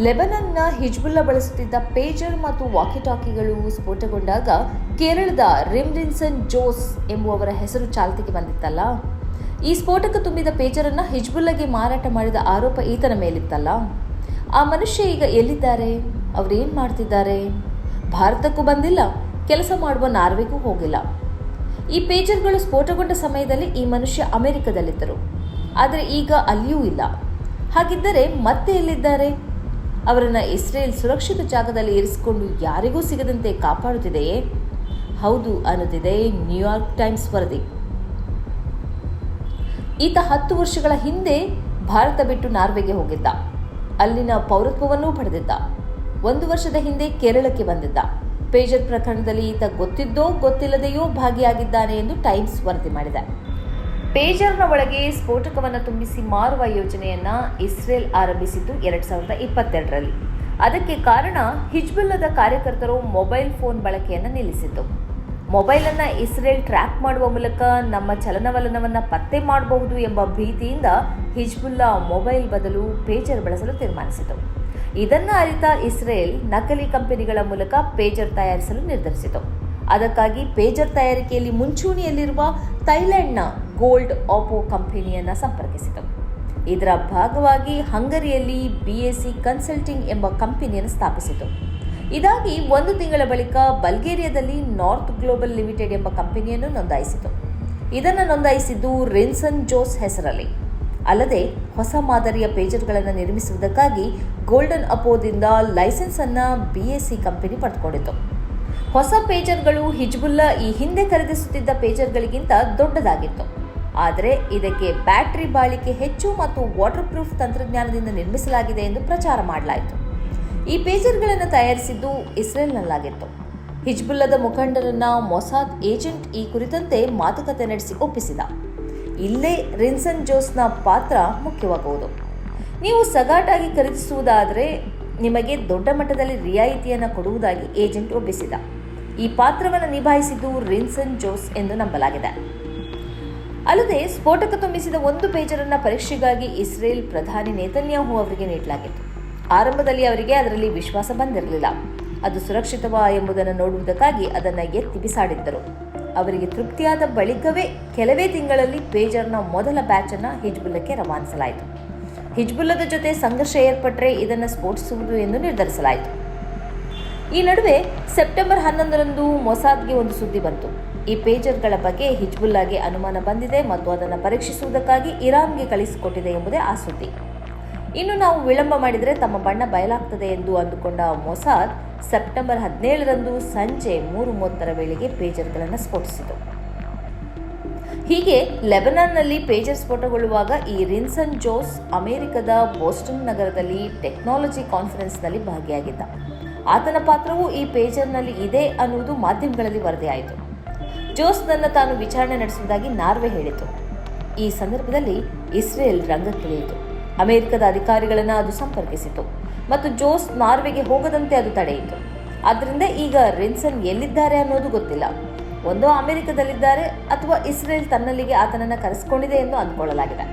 ಲೆಬನನ್ನ Hezbollah ಬಳಸುತ್ತಿದ್ದ pager ಮತ್ತು ವಾಕಿಟಾಕಿಗಳು ಸ್ಫೋಟಗೊಂಡಾಗ ಕೇರಳದ ರಿಮ್ರಿನ್ಸನ್ ಜೋಸ್ ಎಂಬುವವರ ಹೆಸರು ಚಾಲ್ತಿಗೆ ಬಂದಿತ್ತಲ್ಲ? ಈ ಸ್ಫೋಟಕ ತುಂಬಿದ ಪೇಜರನ್ನ ಹಿಜ್ಬುಲ್ಲಾಗೆ ಮಾರಾಟ ಮಾಡಿದ ಆರೋಪ ಈತನ ಮೇಲಿತ್ತಲ್ಲ? ಆ ಮನುಷ್ಯ ಈಗ ಎಲ್ಲಿದ್ದಾರೆ? ಅವರೇನು ಮಾಡ್ತಿದ್ದಾರೆ? ಭಾರತಕ್ಕೂ ಬಂದಿಲ್ಲ, ಕೆಲಸ ಮಾಡುವ ನಾರ್ವೆಗೂ ಹೋಗಿಲ್ಲ. ಈ ಪೇಜರ್ಗಳು ಸ್ಫೋಟಗೊಂಡ ಸಮಯದಲ್ಲಿ ಈ ಮನುಷ್ಯ ಅಮೆರಿಕದಲ್ಲಿದ್ದರು. ಆದರೆ ಈಗ ಅಲ್ಲಿಯೂ ಇಲ್ಲ. ಹಾಗಿದ್ದರೆ ಮತ್ತೆ ಎಲ್ಲಿದ್ದಾರೆ? ಅವರನ್ನ ಇಸ್ರೇಲ್ ಸುರಕ್ಷಿತ ಜಾಗದಲ್ಲಿ ಇರಿಸಿಕೊಂಡು ಯಾರಿಗೂ ಸಿಗದಂತೆ ಕಾಪಾಡುತ್ತಿದೆಯೇ? ಹೌದು, ಅನ್ನುತ್ತಿದೆ ನ್ಯೂಯಾರ್ಕ್ ಟೈಮ್ಸ್ ವರದಿ. ಈತ ಹತ್ತು ವರ್ಷಗಳ ಹಿಂದೆ ಭಾರತ ಬಿಟ್ಟು ನಾರ್ವೆಗೆ ಹೋಗಿದ್ದ. ಅಲ್ಲಿನ ಪೌರತ್ವವನ್ನೂ ಪಡೆದಿದ್ದ. ಒಂದು ವರ್ಷದ ಹಿಂದೆ ಕೇರಳಕ್ಕೆ ಬಂದಿದ್ದ. ಪೇಜರ್ ಪ್ರಕರಣದಲ್ಲಿ ಈತ ಗೊತ್ತಿದ್ದೋ ಗೊತ್ತಿಲ್ಲದೆಯೋ ಭಾಗಿಯಾಗಿದ್ದಾನೆ ಎಂದು ಟೈಮ್ಸ್ ವರದಿ ಮಾಡಿದೆ. ಪೇಜರ್ನ ಒಳಗೆ ಸ್ಫೋಟಕವನ್ನು ತುಂಬಿಸಿ ಮಾರುವ ಯೋಜನೆಯನ್ನ ಇಸ್ರೇಲ್ ಆರಂಭಿಸಿದ್ದು ಎರಡ್ ಸಾವಿರದ ಇಪ್ಪತ್ತೆರಡರಲ್ಲಿ. ಅದಕ್ಕೆ ಕಾರಣ ಹಿಜ್ಬುಲ್ಲದ ಕಾರ್ಯಕರ್ತರು ಮೊಬೈಲ್ ಫೋನ್ ಬಳಕೆಯನ್ನು ನಿಲ್ಲಿಸಿತು ಮೊಬೈಲ್ ಅನ್ನ ಇಸ್ರೇಲ್ ಟ್ರ್ಯಾಕ್ ಮಾಡುವ ಮೂಲಕ ನಮ್ಮ ಚಲನವಲನವನ್ನ ಪತ್ತೆ ಮಾಡಬಹುದು ಎಂಬ ಭೀತಿಯಿಂದ ಹಿಜ್ಬುಲ್ಲಾ ಮೊಬೈಲ್ ಬದಲು ಪೇಜರ್ ಬಳಸಲು ತೀರ್ಮಾನಿಸಿತು. ಇದನ್ನ ಅರಿತ ಇಸ್ರೇಲ್ ನಕಲಿ ಕಂಪನಿಗಳ ಮೂಲಕ ಪೇಜರ್ ತಯಾರಿಸಲು ನಿರ್ಧರಿಸಿತು. ಅದಕ್ಕಾಗಿ ಪೇಜರ್ ತಯಾರಿಕೆಯಲ್ಲಿ ಮುಂಚೂಣಿಯಲ್ಲಿರುವ ಥೈಲ್ಯಾಂಡ್ನ ಗೋಲ್ಡ್ ಆಪೋ ಕಂಪನಿಯನ್ನ ಸಂಪರ್ಕಿಸಿತು. ಇದರ ಭಾಗವಾಗಿ ಹಂಗರಿಯಲ್ಲಿ ಬಿಎಸಿ ಕನ್ಸಲ್ಟಿಂಗ್ ಎಂಬ ಕಂಪನಿಯನ್ನು ಸ್ಥಾಪಿಸಿತು. ಇದಾಗಿ ಒಂದು ತಿಂಗಳ ಬಳಿಕ ಬಲ್ಗೇರಿಯಾದಲ್ಲಿ ನಾರ್ತ್ ಗ್ಲೋಬಲ್ ಲಿಮಿಟೆಡ್ ಎಂಬ ಕಂಪನಿಯನ್ನು ನೋಂದಾಯಿಸಿತು. ಇದನ್ನು ನೋಂದಾಯಿಸಿದ್ದು ರಿನ್ಸನ್ ಜೋಸ್ ಹೆಸರಲ್ಲಿ. ಅಲ್ಲದೆ ಹೊಸ ಮಾದರಿಯ ಪೇಜರ್ಗಳನ್ನು ನಿರ್ಮಿಸುವುದಕ್ಕಾಗಿ ಗೋಲ್ಡನ್ ಅಪೋದಿಂದ ಲೈಸೆನ್ಸ್ ಎಸ್ ಸಿ ಕಂಪನಿ ಪಡೆದುಕೊಂಡಿತು. ಹೊಸ ಪೇಜರ್ಗಳು ಹಿಜ್ಬುಲ್ಲಾ ಈ ಹಿಂದೆ ಖರೀದಿಸುತ್ತಿದ್ದ ಪೇಜರ್ಗಳಿಗಿಂತ ದೊಡ್ಡದಾಗಿತ್ತು. ಆದರೆ ಇದಕ್ಕೆ ಬ್ಯಾಟರಿ ಬಾಳಿಕೆ ಹೆಚ್ಚು ಮತ್ತು ವಾಟರ್ ಪ್ರೂಫ್ ತಂತ್ರಜ್ಞಾನದಿಂದ ನಿರ್ಮಿಸಲಾಗಿದೆ ಎಂದು ಪ್ರಚಾರ ಮಾಡಲಾಯಿತು. ಈ ಪೇಜರ್ಗಳನ್ನು ತಯಾರಿಸಿದ್ದು ಇಸ್ರೇಲ್ನಲ್ಲಾಗಿತ್ತು. ಹಿಜ್ಬುಲ್ಲದ ಮುಖಂಡರನ್ನ ಮೊಸಾದ್ ಏಜೆಂಟ್ ಈ ಕುರಿತಂತೆ ಮಾತುಕತೆ ನಡೆಸಿ ಒಪ್ಪಿಸಿದ. ಇಲ್ಲೇ ರಿನ್ಸನ್ ಜೋಸ್ನ ಪಾತ್ರ ಮುಖ್ಯವಾಗುವುದು. ನೀವು ಸಗಾಟಾಗಿ ಖರೀದಿಸುವುದಾದರೆ ನಿಮಗೆ ದೊಡ್ಡ ಮಟ್ಟದಲ್ಲಿ ರಿಯಾಯಿತಿಯನ್ನು ಕೊಡುವುದಾಗಿ ಏಜೆಂಟ್ ಒಪ್ಪಿಸಿದ. ಈ ಪಾತ್ರವನ್ನು ನಿಭಾಯಿಸಿದ್ದು ರಿನ್ಸನ್ ಜೋಸ್ ಎಂದು ನಂಬಲಾಗಿದೆ. ಅಲ್ಲದೆ ಸ್ಫೋಟಕ ತುಂಬಿಸಿದ ಒಂದು ಪೇಜರನ್ನು ಪರೀಕ್ಷೆಗಾಗಿ ಇಸ್ರೇಲ್ ಪ್ರಧಾನಿ ನೇತನ್ಯಾಹು ಅವರಿಗೆ ನೀಡಲಾಗಿತ್ತು. ಆರಂಭದಲ್ಲಿ ಅವರಿಗೆ ಅದರಲ್ಲಿ ವಿಶ್ವಾಸ ಬಂದಿರಲಿಲ್ಲ. ಅದು ಸುರಕ್ಷಿತವಾ ಎಂಬುದನ್ನು ನೋಡುವುದಕ್ಕಾಗಿ ಅದನ್ನು ಎತ್ತಿ ಬಿಸಾಡಿದ್ದರು. ಅವರಿಗೆ ತೃಪ್ತಿಯಾದ ಬಳಿಕವೇ ಕೆಲವೇ ತಿಂಗಳಲ್ಲಿ ಪೇಜರ್ನ ಮೊದಲ ಬ್ಯಾಚ್ ಅನ್ನ ಹಿಜ್ಬುಲ್ಲಕ್ಕೆ ರವಾನಿಸಲಾಯಿತು. ಹಿಜ್ಬುಲ್ಲದ ಜೊತೆ ಸಂಘರ್ಷ ಏರ್ಪಟ್ಟರೆ ಇದನ್ನು ಸ್ಫೋಟಿಸುವುದು ಎಂದು ನಿರ್ಧರಿಸಲಾಯಿತು. ಈ ನಡುವೆ ಸೆಪ್ಟೆಂಬರ್ ಹನ್ನೊಂದರಂದು ಮೊಸಾದ್ಗೆ ಒಂದು ಸುದ್ದಿ ಬಂತು. ಈ ಪೇಜರ್ಗಳ ಬಗ್ಗೆ ಹಿಜ್ಬುಲ್ಲಾಗೆ ಅನುಮಾನ ಬಂದಿದೆ ಮತ್ತು ಅದನ್ನು ಪರೀಕ್ಷಿಸುವುದಕ್ಕಾಗಿ ಇರಾನ್ಗೆ ಕಳಿಸಿಕೊಟ್ಟಿದೆ ಎಂಬುದೇ ಆ ಸುದ್ದಿ. ಇನ್ನು ನಾವು ವಿಳಂಬ ಮಾಡಿದರೆ ತಮ್ಮ ಬಣ್ಣ ಬಯಲಾಗ್ತದೆ ಎಂದು ಅಂದುಕೊಂಡ ಮೊಸಾದ್ ಸೆಪ್ಟೆಂಬರ್ ಹದಿನೇಳರಂದು ಸಂಜೆ ಮೂರು ಮೂವತ್ತರ ವೇಳೆಗೆ ಪೇಜರ್ಗಳನ್ನು ಸ್ಫೋಟಿಸಿತು. ಹೀಗೆ ಲೆಬನಾನ್ನಲ್ಲಿ ಪೇಜರ್ ಸ್ಫೋಟಗೊಳ್ಳುವಾಗ ಈ ರಿನ್ಸನ್ ಜೋಸ್ ಅಮೆರಿಕದ ಬೋಸ್ಟನ್ ನಗರದಲ್ಲಿ ಟೆಕ್ನಾಲಜಿ ಕಾನ್ಫರೆನ್ಸ್ನಲ್ಲಿ ಭಾಗಿಯಾಗಿದ್ದ. ಆತನ ಪಾತ್ರವು ಈ ಪೇಜರ್ನಲ್ಲಿ ಇದೆ ಅನ್ನುವುದು ಮಾಧ್ಯಮಗಳಲ್ಲಿ ವರದಿಯಾಯಿತು. ಜೋಸ್ನನ್ನು ತಾನು ವಿಚಾರಣೆ ನಡೆಸುವುದಾಗಿ ನಾರ್ವೆ ಹೇಳಿತು. ಈ ಸಂದರ್ಭದಲ್ಲಿ ಇಸ್ರೇಲ್ ರಂಗಕ್ಕಿಳಿಯಿತು ಅಮೆರಿಕದ ಅಧಿಕಾರಿಗಳನ್ನು ಅದು ಸಂಪರ್ಕಿಸಿತು ಮತ್ತು ಜೋಸ್ ನಾರ್ವೆಗೆ ಹೋಗದಂತೆ ಅದು ತಡೆಯಿತು. ಆದ್ದರಿಂದ ಈಗ ರಿನ್ಸನ್ ಎಲ್ಲಿದ್ದಾರೆ ಅನ್ನೋದು ಗೊತ್ತಿಲ್ಲ. ಒಂದೋ ಅಮೆರಿಕದಲ್ಲಿದ್ದಾರೆ ಅಥವಾ ಇಸ್ರೇಲ್ ತನ್ನಲ್ಲಿಗೆ ಆತನನ್ನು ಕರೆಸಿಕೊಂಡಿದೆ ಎಂದು ಅಂದ್ಕೊಳ್ಳಲಾಗಿದೆ.